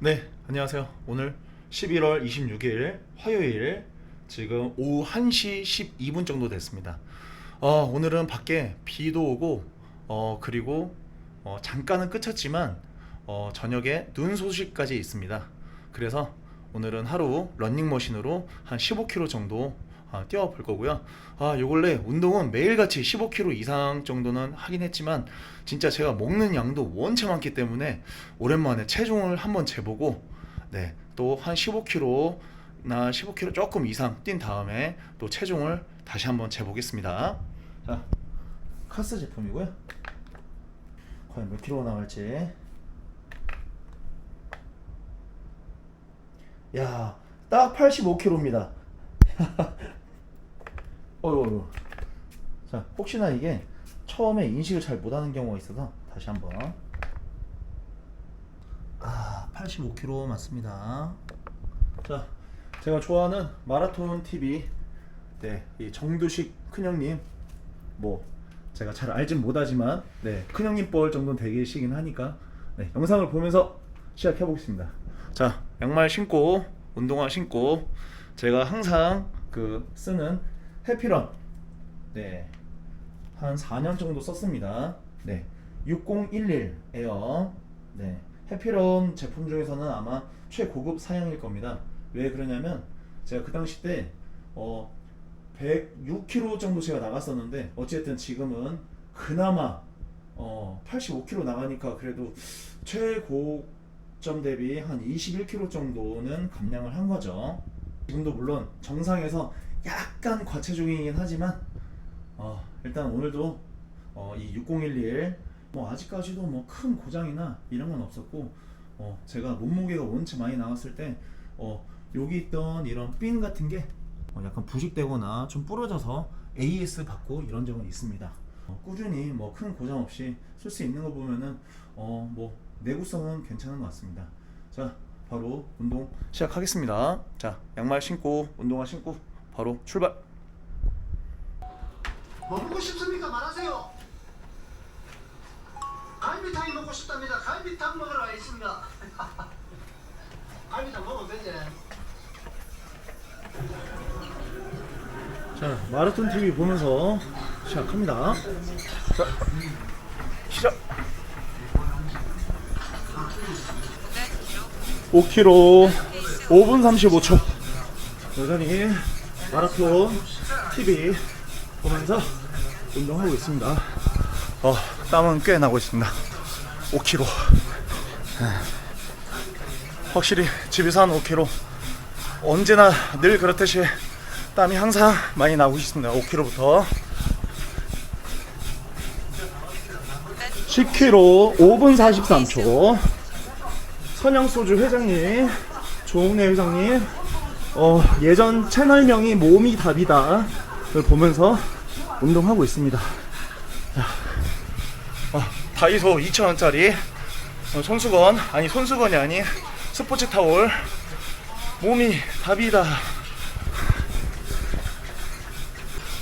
네, 안녕하세요. 오늘 11월 26일 화요일 지금 오후 1시 12분 정도 됐습니다. 어, 오늘은 밖에 비도 오고 어, 그리고 어, 잠깐은 그쳤지만 어, 저녁에 눈 소식까지 있습니다. 그래서 오늘은 하루 런닝머신으로 한 15km 정도 아, 뛰어볼 거고요. 아, 요 근래 운동은 매일같이 15km 이상 정도는 하긴 했지만 진짜 제가 먹는 양도 원체 많기 때문에 오랜만에 체중을 한번 재보고 네, 또 한 15km나 15km 조금 이상 뛴 다음에 또 체중을 다시 한번 재보겠습니다. 자, 카스 제품이고요. 과연 몇 킬로 나갈지. 야, 딱 85kg입니다. 어휴. 자, 혹시나 이게 처음에 인식을 잘 못하는 경우가 있어서 다시 한번. 아, 85kg 맞습니다. 자, 제가 좋아하는 마라톤 TV, 네, 이 정두식 큰형님, 뭐 제가 잘 알진 못하지만, 네, 큰형님 뻘 정도는 되시긴 하니까, 네, 영상을 보면서 시작해 보겠습니다. 자, 양말 신고, 운동화 신고, 제가 항상 그 쓰는 해피런, 네, 한 4년 정도 썼습니다. 네. 6011 에어. 네. 해피런 제품 중에서는 아마 최고급 사양일 겁니다. 왜 그러냐면 제가 그 당시 때 어, 106kg 정도 제가 나갔었는데 어쨌든 지금은 그나마 어, 85kg 나가니까 그래도 최고점 대비 한 21kg 정도는 감량을 한 거죠. 지금도 물론 정상에서 약간 과체중이긴 하지만 어, 일단 오늘도 어, 이 6011 뭐 아직까지도 뭐 큰 고장이나 이런 건 없었고 어, 제가 몸무게가 원체 많이 나왔을 때 어, 여기 있던 이런 핀 같은 게 어, 약간 부식되거나 좀 부러져서 AS 받고 이런 적은 있습니다. 어, 꾸준히 뭐 큰 고장 없이 쓸 수 있는 거 보면은 어, 뭐 내구성은 괜찮은 것 같습니다. 자, 바로 운동 시작하겠습니다. 자, 양말 신고 운동화 신고 바로 출발. 뭐 먹고 싶습니까? 말하세요. 갈비탕이 먹고 싶답니다. 갈비탕 먹으러 와 있습니다. 갈비탕 먹으면 되지. 자, 마라톤 TV 보면서 시작합니다. 자, 시작. 5km 5분 35초. 여전히 마라톤 TV 보면서 운동하고 있습니다. 어, 땀은 꽤 나고 있습니다. 5km. 확실히 집에서 한 5km. 언제나 늘 그렇듯이 땀이 항상 많이 나고 있습니다. 5km부터 10km 5분 43초. 선영소주 회장님, 조은혜 회장님, 어, 예전 채널명이 몸이 답이다를 보면서 운동하고 있습니다. 자, 어, 다이소 2,000원짜리 어, 손수건, 아니 손수건이 아닌 스포츠 타올 몸이 답이다.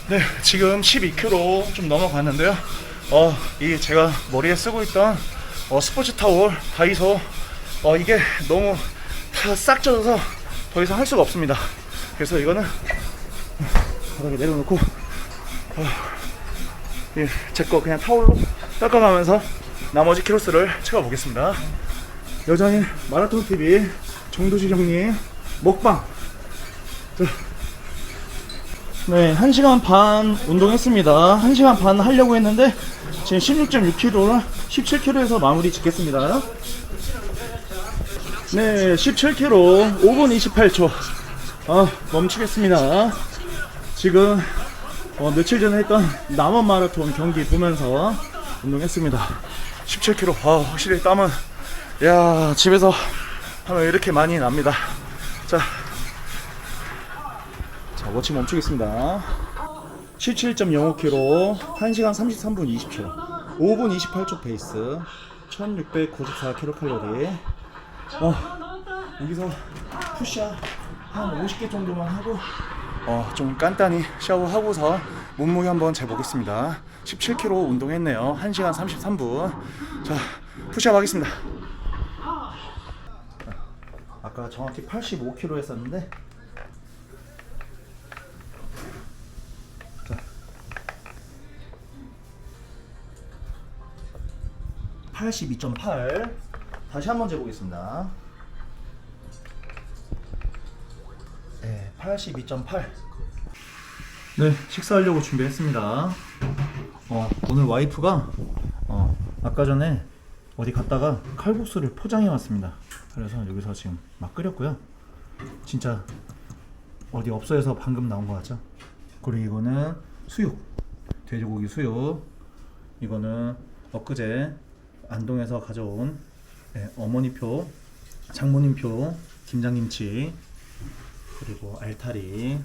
네, 지금 12km 좀 넘어갔는데요. 어, 이 제가 머리에 쓰고 있던 어, 스포츠 타올 다이소 어, 이게 너무 다싹 젖어서 더 이상 할 수가 없습니다. 그래서 이거는 바닥에 내려놓고 어, 예, 제거 그냥 타올로 닦아가면서 나머지 키로수를 채워보겠습니다. 여전히 마라톤 TV 정도시 형님 먹방. 자, 네, 1시간 반 운동했습니다. 1시간 반 하려고 했는데 지금 16.6kg, 17kg에서 마무리 짓겠습니다. 네, 17kg, 5분 28초. 아, 멈추겠습니다. 지금 어, 며칠 전에 했던 남원 마라톤 경기 보면서 운동했습니다. 17kg. 아, 확실히 땀은 야, 집에서 하면 이렇게 많이 납니다. 자, 자, 워치 멈추겠습니다. 17.05km, 1시간 33분 20초, 5분 28초 페이스, 1694kcal. 어, 여기서 푸시업 한 50개 정도만 하고, 어, 좀 간단히 샤워하고서 몸무게 한번 재보겠습니다. 17km 운동했네요. 1시간 33분. 자, 푸시업 하겠습니다. 아까 정확히 85kg 했었는데 자. 82.8 다시 한번 재보겠습니다. 네, 82.8. 네, 식사하려고 준비했습니다. 어, 오늘 와이프가 어, 아까 전에 어디 갔다가 칼국수를 포장해 왔습니다. 그래서 여기서 지금 막 끓였고요. 진짜 어디 업소에서 방금 나온 것 같죠? 그리고 이거는 수육, 돼지고기 수육. 이거는 엊그제 안동에서 가져온 네, 어머니표, 장모님표 김장김치, 그리고 알타리,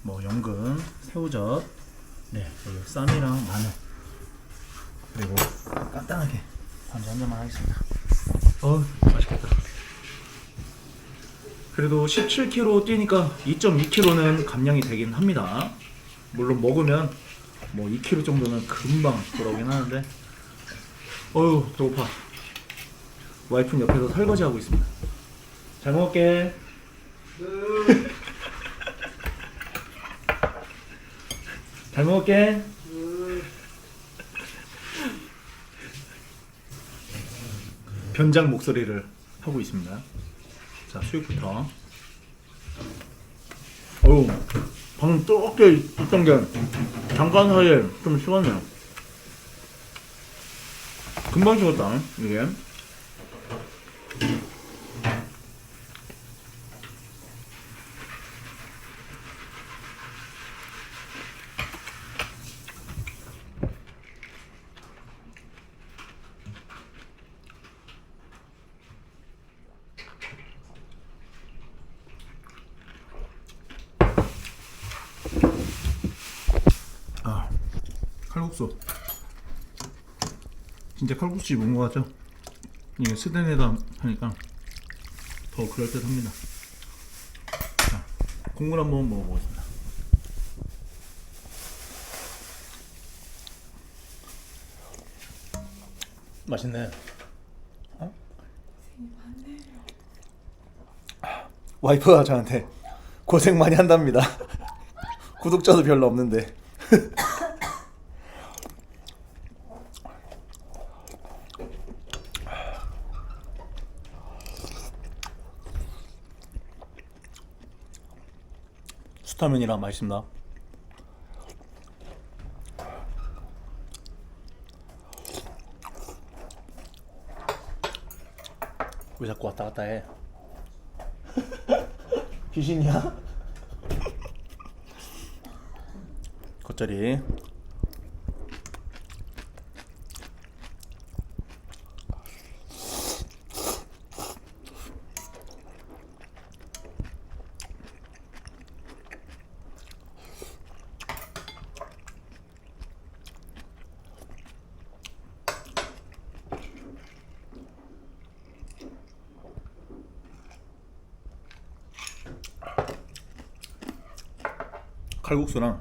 뭐 연근, 새우젓, 네, 그리고 쌈이랑 마늘, 그리고 간단하게 반주 한 잔만 하겠습니다. 어, 맛있겠다. 그래도 17kg 뛰니까 2.2kg는 감량이 되긴 합니다. 물론 먹으면 뭐 2kg 정도는 금방 돌아오긴 하는데, 어휴 배고파. 와이프는 옆에서 설거지 하고 있습니다. 잘 먹을게. 잘 먹을게. 변장 목소리를 하고 있습니다. 자, 수육부터. 어우, 방금 뜨겁게 있던 게 잠깐 사이에 좀 식었네요. 금방 식었다, 이게. 아, 칼국수. 진짜 칼국수 집 온것 같죠? 이게 스댄에다 하니까 더 그럴듯합니다. 자, 국물 한번 먹어보겠습니다. 맛있네. 어? 와이프가 저한테 고생 많이 한답니다. 구독자도 별로 없는데. 수타면이랑 맛있나? 왜 자꾸 왔다 갔다 해? 귀신이야? 겉절이 칼국수랑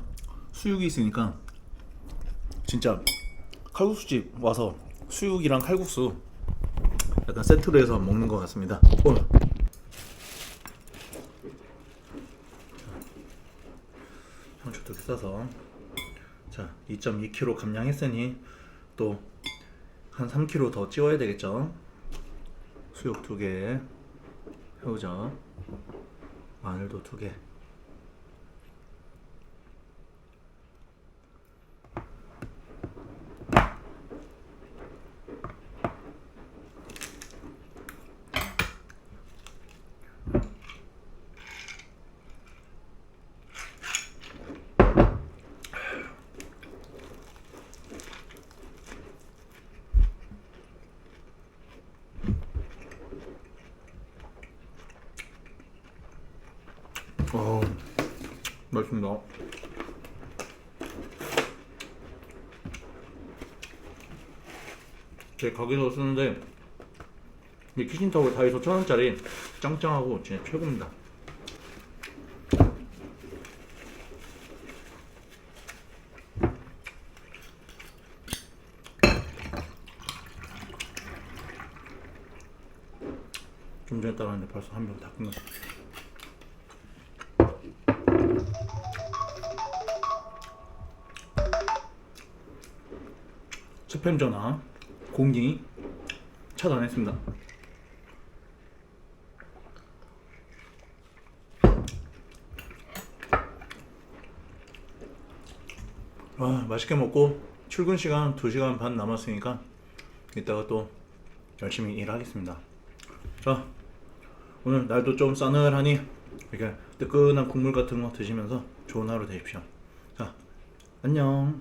수육이 있으니까 진짜 칼국수집 와서 수육이랑 칼국수 약간 세트로 해서 먹는 것 같습니다. 어. 상추도 이렇게 싸서 자 2.2kg 감량했으니 또 한 3kg 더 찌워야 되겠죠. 수육 두 개, 새우젓, 마늘도 두 개. 어, 맛있습니다. 제 가게에서 쓰는데 이 키친타월 다이소 천 원짜리 짱짱하고 진짜 최고입니다. 좀 전에 하는데 벌써 한병다 끝났어. 스팸 전화 공기 차단했습니다. 아 맛있게 먹고 출근 시간 2시간 반 남았으니까 이따가 또 열심히 일하겠습니다. 자 오늘 날도 좀 싸늘하니 이렇게 뜨끈한 국물 같은 거 드시면서 좋은 하루 되십시오. 자 안녕.